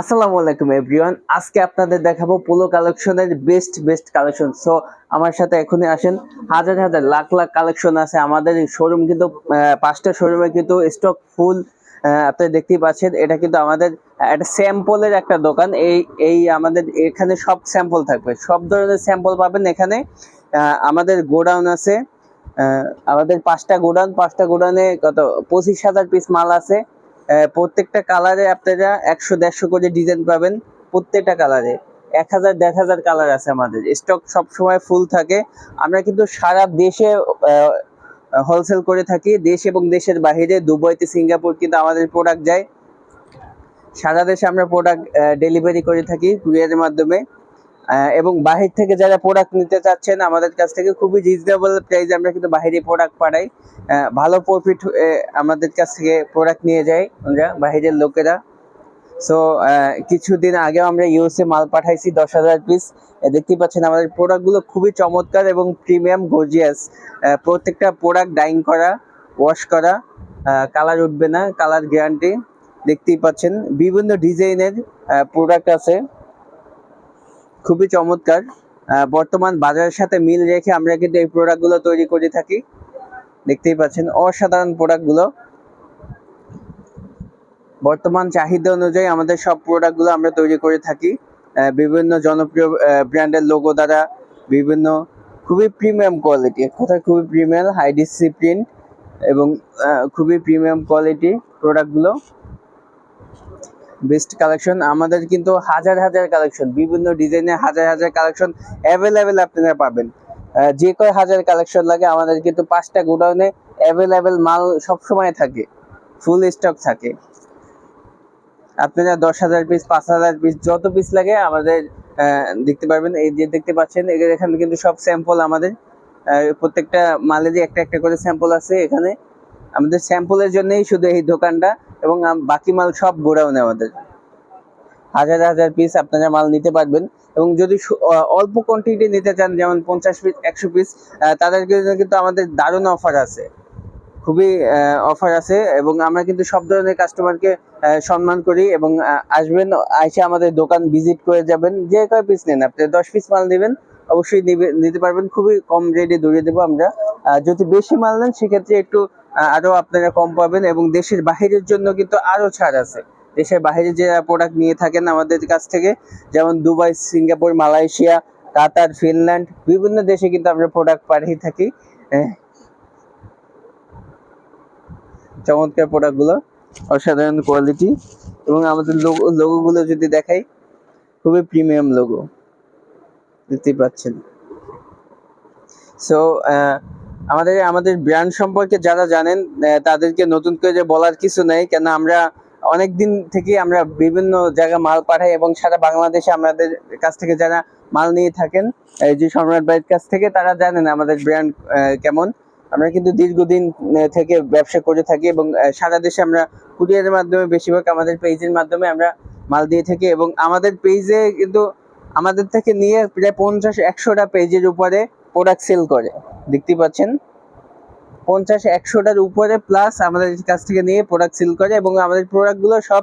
আসসালামু আলাইকুম এভরিওয়ান আজকে আপনাদের দেখাবো পোলো কালেকশনের বেস্ট বেস্ট কালেকশন সো আমার সাথে এখনই আসেন। হাজার হাজার, লাখ লাখ কালেকশন আছে আমাদের শোরুম কিন্তু পাঁচটা শোরুমে কিন্তু স্টক ফুল আপনি দেখতেই পাচ্ছেন। এটা কিন্তু আমাদের একটা স্যাম্পলের একটা দোকান। এই এই আমাদের এখানে সব স্যাম্পল থাকবে। সব ধরনের স্যাম্পল পাবেন এখানে। আমাদের গোডাউন আছে। আমাদের পাঁচটা গোডাউন। পাঁচটা গোডাউনে কত, পঁচিশ হাজার পিস মাল আছে। প্রত্যেকটা কালারে আপনারা একশো, দেড়শো করে ডিজাইন পাবেন প্রত্যেকটা কালারে এক হাজার, দেড় হাজার কালার আছে আমাদের। স্টক সব সময় ফুল থাকে। আমরা কিন্তু সারা দেশে হোলসেল করে থাকি। দেশ এবং দেশের বাইরে দুবাইতে, সিঙ্গাপুর কিন্তু আমাদের প্রোডাক্ট যায়। সারা দেশে আমরা প্রোডাক্ট ডেলিভারি করে থাকি কুরিয়ারের মাধ্যমে। এবং বাহির থেকে যারা প্রোডাক্ট নিতে চাচ্ছেন, আমাদের কাছ থেকে খুবই রিজনেবল প্রাইসে আমরা কিন্তু বাহিরে প্রোডাক্ট পাঠাই। ভালো প্রফিট আমাদের কাছ থেকে প্রোডাক্ট নিয়ে যাই আমরা, বাহিরের লোকেরা। সো কিছুদিন আগেও আমরা ইউএসএ মাল পাঠাইছি দশ হাজার পিস দেখতেই পাচ্ছেন আমাদের প্রোডাক্টগুলো খুবই চমৎকার এবং প্রিমিয়াম গর্জিয়াস প্রত্যেকটা প্রোডাক্ট ডাইং করা ওয়াশ করা কালার উঠবে না কালার গ্যারান্টি দেখতেই পাচ্ছেন, বিভিন্ন ডিজাইনের প্রোডাক্ট আছে। খুবই চমৎকার। বর্তমান বাজারের সাথে মিল রেখে আমরা কিন্তু এই প্রোডাক্টগুলো তৈরি করে থাকি। দেখতেই পাচ্ছেন, অসাধারণ প্রোডাক্টগুলো বর্তমান চাহিদা অনুযায়ী আমাদের সব প্রোডাক্টগুলো আমরা তৈরি করে থাকি। বিভিন্ন জনপ্রিয় ব্র্যান্ডের লোগো দ্বারা, বিভিন্ন খুবই প্রিমিয়াম কোয়ালিটি কোথায় খুবই প্রিমিয়াম হাই ডিসিপ্লিন এবং খুবই প্রিমিয়াম কোয়ালিটি প্রোডাক্টগুলো বেস্ট কালেকশন। আমাদের কিন্তু হাজার হাজার কালেকশন, বিভিন্ন ডিজাইনের হাজার হাজার কালেকশন অ্যাভেলেবেল আপনারা পাবেন। যে কয় হাজার কালেকশন লাগে, আমাদের কিন্তু পাঁচটা গোডাউনে অ্যাভেলেবেল মাল সবসময় থাকে ফুল স্টক থাকে। আপনারা দশ হাজার পিস পাঁচ হাজার পিস যত পিস লাগে আমাদের দেখতে পারবেন। এই যে দেখতে পাচ্ছেন, এখানে কিন্তু সব স্যাম্পল আমাদের। প্রত্যেকটা মালেরই একটা একটা করে স্যাম্পল আছে এখানে। আমাদের স্যাম্পলের জন্যই শুধু এই দোকানটা। এবং বাকি মাল সব গোডাউনে আমাদের। হাজার হাজার পিস আপনারা মাল নিতে পারবেন। এবং যদি অল্প কোয়ান্টিটি নিতে চান, যেমন পঞ্চাশ পিস একশো পিস তাদের কিন্তু আমাদের দারুণ অফার আছে। খুবই অফার আছে এবং আমরা কিন্তু সব ধরনের কাস্টমারকে সম্মান করি এবং আসবেন, এসে আমাদের দোকান ভিজিট করে যাবেন। যে কয় পিস নেন, আপনি দশ পিস মাল নেবেন, অবশ্যই নিতে পারবেন। খুবই কম রেটে ধরিয়ে দেবো আমরা। যদি বেশি মাল নেন, সেক্ষেত্রে একটু আহ, আরও আপনারা কম পাবেন এবং দেশের বাহিরের জন্য কিন্তু আরও ছাড় আছে। দেশের বাইরে যে প্রোডাক্ট নিয়ে থাকেন আমাদের কাছ থেকে যেমন Dubai Singapore Malaysia Qatar Finland বিভিন্ন দেশে কিন্তু আমরা প্রোডাক্ট পাঠিয়ে থাকি। আহ, চমৎকার প্রোডাক্টগুলো অসাধারণ কোয়ালিটি এবং আমাদের লোগো লোগোগুলো যদি দেখাই খুবই প্রিমিয়াম লোগো দেখতেই পাচ্ছেন। সো আমাদের আমাদের ব্র্যান্ড সম্পর্কে যারা জানেন তাদেরকে নতুন করে বলার কিছু নেই কেন আমরা অনেক দিন থেকে আমরা বিভিন্ন জায়গায় মাল পাঠাই এবং সারা বাংলাদেশে আমাদের কাছ থেকে যারা মাল নিয়ে থাকেন, এই যে সম্রাট ভাইয়ের কাছ থেকে, তারা জানেন আমাদের ব্র্যান্ড কেমন। আমরা কিন্তু দীর্ঘদিন থেকে ব্যবসা করে থাকি এবং সারা দেশে আমরা কুরিয়ারের মাধ্যমে, বেশিরভাগ আমাদের পেজের মাধ্যমে আমরা মাল দিয়ে থাকি এবং আমাদের পেজে কিন্তু আমাদের থেকে নিয়ে প্রায় পঞ্চাশ, একশোটা পেজের উপরে প্রোডাক্ট সেল করে। দেখতেই পাচ্ছেন। পঞ্চাশ একশোটার উপরে প্লাস আমাদের কাছ থেকে নিয়ে প্রোডাক্ট সেল করে এবং আমাদের প্রোডাক্টগুলো সব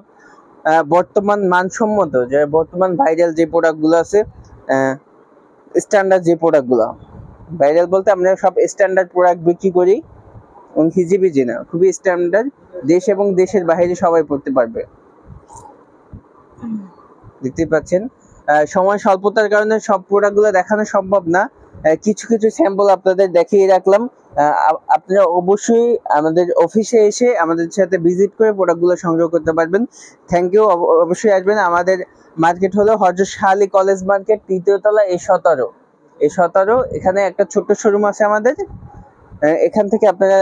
বর্তমান মানসম্মত, যে বর্তমান ভাইরাল যে প্রোডাক্টগুলো আছে স্ট্যান্ডার্ড যে প্রোডাক্টগুলো ভাইরাল বলতে আমরা সব স্ট্যান্ডার্ড প্রোডাক্ট বিক্রি করি, এবং হিজিবি হিজিবিজি না খুবই স্ট্যান্ডার্ড দেশ এবং দেশের বাইরে সবাই পড়তে পারবে। দেখতে পাচ্ছেন। সময় স্বল্পতার কারণে সব প্রোডাক্টগুলো দেখানো সম্ভব না। কিছু কিছু স্যাম্পল আপনাদের দেখিয়ে রাখলাম। আপনারা অবশ্যই আমাদের অফিসে এসে আমাদের সাথে ভিজিট করে প্রোডাক্টগুলো সংগ্রহ করতে পারবেন। থ্যাংক ইউ অবশ্যই আসবেন। আমাদের মার্কেট হলো হজরত শাহ কলেজ মার্কেট তৃতীয় তলা এ সতেরো। এ সতেরো, এখানে একটা ছোট্ট শোরুম আছে আমাদের। এখান থেকে আপনারা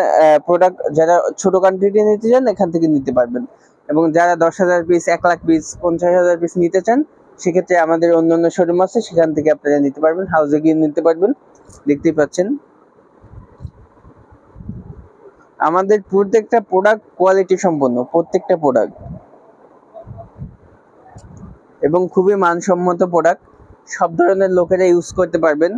প্রোডাক্ট যারা ছোট কোয়ান্টিটি নিতে চান, এখান থেকে নিতে পারবেন। এবং যারা দশ হাজার পিস এক লাখ পিস পঞ্চাশ হাজার পিস নিতে চান সেক্ষেত্রে আমাদের অন্য অন্য শোরুম আছে, সেখান থেকে আপনারা নিতে পারবেন হাউসে গিয়ে নিতে পারবেন। দেখতেই পাচ্ছেন। আমাদের প্রত্যেকটা প্রোডাক্ট কোয়ালিটি সম্পন্ন, প্রত্যেকটা প্রোডাক্ট এবং খুবই মানসম্মত প্রোডাক্ট সব ধরনের লোকেরা ইউজ করতে পারবেন।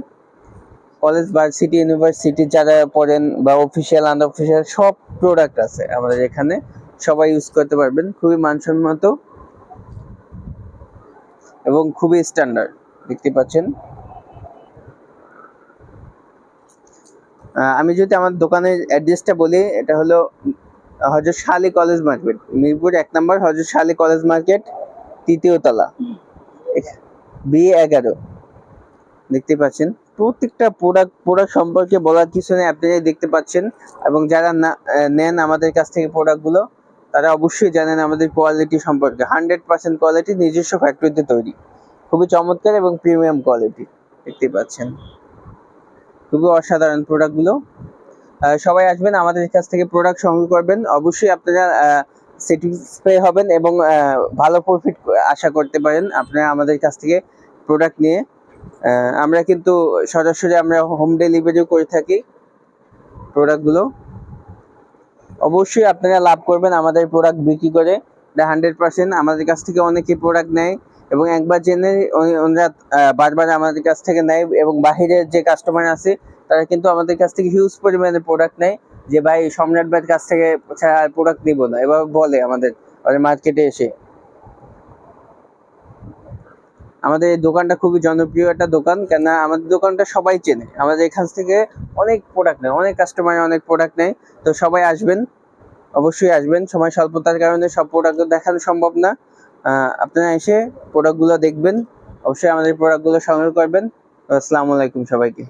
কলেজ ভার্সিটি ইউনিভার্সিটি যারা পড়েন বা অফিসিয়াল আনঅফিসিয়াল সব প্রোডাক্ট আছে আমাদের এখানে। সবাই ইউজ করতে পারবেন। খুবই মানসম্মত। এবং খুবই স্ট্যান্ডার্ড দেখতে পাচ্ছেন। আমি যদি আমার দোকানের অ্যাড্রেসটা বলি, এটা হলো হজরত শালী কলেজ মার্কেট মিরপুর এক নম্বর হজরত শালী কলেজ মার্কেট তৃতীয় তলা। বি এগারো। দেখতে পাচ্ছেন? প্রত্যেকটা প্রোডাক্ট প্রোডাক্ট সম্পর্কে বলার কিছু নেই আপনারা দেখতে পাচ্ছেন। এবং যারা নেন আমাদের কাছ থেকে প্রোডাক্টগুলো তারা অবশ্যই জানেন আমাদের কোয়ালিটি সম্পর্কে। হান্ড্রেড পার্সেন্ট কোয়ালিটি নিজস্ব ফ্যাক্টরিতে তৈরি। খুবই চমৎকার এবং প্রিমিয়াম কোয়ালিটি দেখতে পাচ্ছেন। খুবই অসাধারণ প্রোডাক্টগুলো সবাই আসবেন, আমাদের কাছ থেকে প্রোডাক্ট সংগ্রহ করবেন। অবশ্যই আপনারা স্যাটিসফাই হবেন এবং ভালো প্রফিট আশা করতে পারেন আপনারা আমাদের কাছ থেকে প্রোডাক্ট নিয়ে। আমরা কিন্তু সরাসরি আমরা হোম ডেলিভারিও করে থাকি প্রোডাক্টগুলো অবশ্যই আপনারা লাভ করবেন আমাদের প্রোডাক্ট বিক্রি করে। হান্ড্রেড পার্সেন্ট আমাদের কাছ থেকে অনেকে প্রোডাক্ট নেয় এবং একবার জেনে ওনারা বারবার আমাদের কাছ থেকে নেয় এবং বাহিরের যে কাস্টমার আছে, তারা কিন্তু আমাদের কাছ থেকে হিউজ পরিমাণে প্রোডাক্ট নেয় যে, ভাই, সম্রাট ভাইয়ের কাছ থেকে ছাড়া প্রোডাক্ট নিব না। এভাবে বলে আমাদের মার্কেটে এসে। আমাদের এই দোকানটা খুবই জনপ্রিয় একটা দোকান কেন আমাদের দোকানটা সবাই চেনে। আমাদের এখান থেকে অনেক প্রোডাক্ট নেয়, অনেক কাস্টমার অনেক প্রোডাক্ট নেয়। তো সবাই আসবেন, অবশ্যই আসবেন। সময় স্বল্পতার কারণে সব প্রোডাক্ট দেখানো সম্ভব না। আপনারা এসে প্রোডাক্টগুলো দেখবেন, অবশ্যই আমাদের প্রোডাক্টগুলো সংগ্রহ করবেন। আসসালামু আলাইকুম সবাইকে।